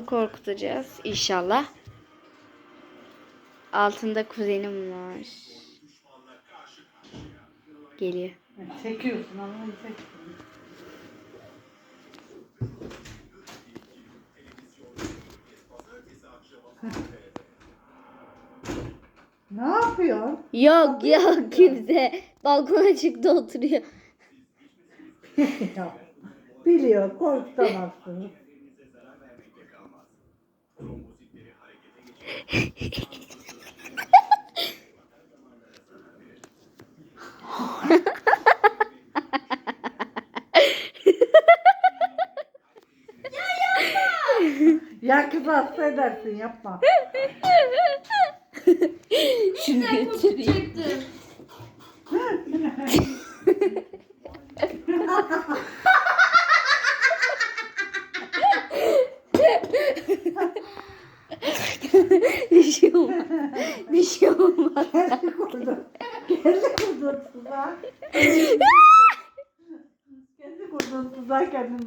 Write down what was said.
korkutacağız inşallah. Altında kuzenim var. Geliyor. Çekiyorsun ama çekiyorsun. ne yapıyorsun? Yok yok kimse. Balkona çıktı oturuyor. Biliyor korkutamazsın. ya kız hasta edersin yapma. Şunu götüreyim. Bir şey olmaz. Bir şey olmaz. Kendi kurdun. Kendi kurdun tuzağa. Kendi kurdun tuzağa kendin